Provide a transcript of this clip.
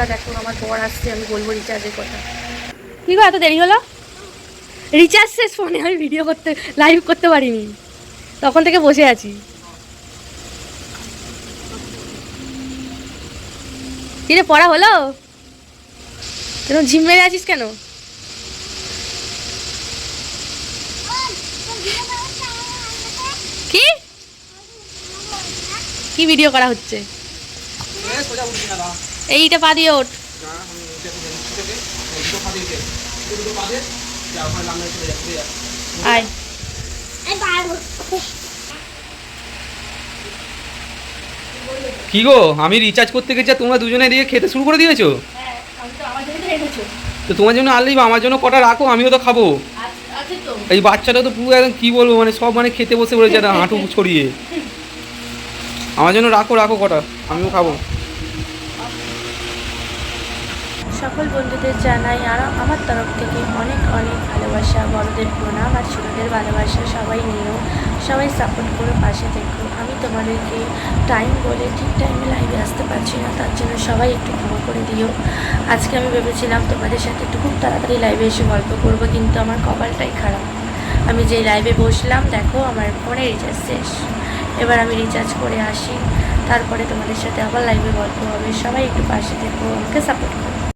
বন্ধুরা দেখো আমার বর আসছে, আমি বলব রিচার্জের কথা। কি গো, এত দেরি হলো? রিচার্জ শেষ ফোনে, আমি ভিডিও করতে লাইভ করতে পারিনি। তখন থেকে বসে আছি। কিরে, পড়া হলো? কেন ঝিম মেরে আছিস কেন? কি? কি ভিডিও করা হচ্ছে? এইটা পা দিয়ে ওঠ কি গো? আমি রিচার্জ করতে গেছি তোমরা দুজনে দিয়ে খেতে শুরু করে দিয়েছ? তো তোমার জন্য আনলেই আমার জন্য কটা রাখো, আমিও তো খাব। এই বাচ্চাটা তো পুরো একদম কী বলব মানে সব মানে খেতে বসে পড়েছে হাঁটু ছড়িয়ে। আমার জন্য রাখো রাখো কটা, আমিও খাব। সকল বন্ধুদের জানাই আর আমার তরফ থেকে অনেক অনেক ভালোবাসা, বড়দের প্রণাম আর ছোটদের ভালোবাসা সবাই নিও, সবাই সাপোর্ট করে, পাশে দেখো আমি তোমাদেরকে টাইম বলে ঠিক টাইমে লাইভে আসতে পারছি না, তার জন্য সবাই একটু ক্ষমা করে দিও। আজকে আমি ভেবেছিলাম তোমাদের সাথে একটু খুব তাড়াতাড়ি লাইভে এসে গল্প করব, কিন্তু আমার কপালটাই খারাপ। আমি যেই লাইভে বসলাম, দেখো আমার ফোনে রিচার্জ শেষ। এবার আমি রিচার্জ করে আসি, তারপরে তোমাদের সাথে আবার লাইভে গল্প হবে। সবাই একটু পাশে থেকো, আমাকে সাপোর্ট করো।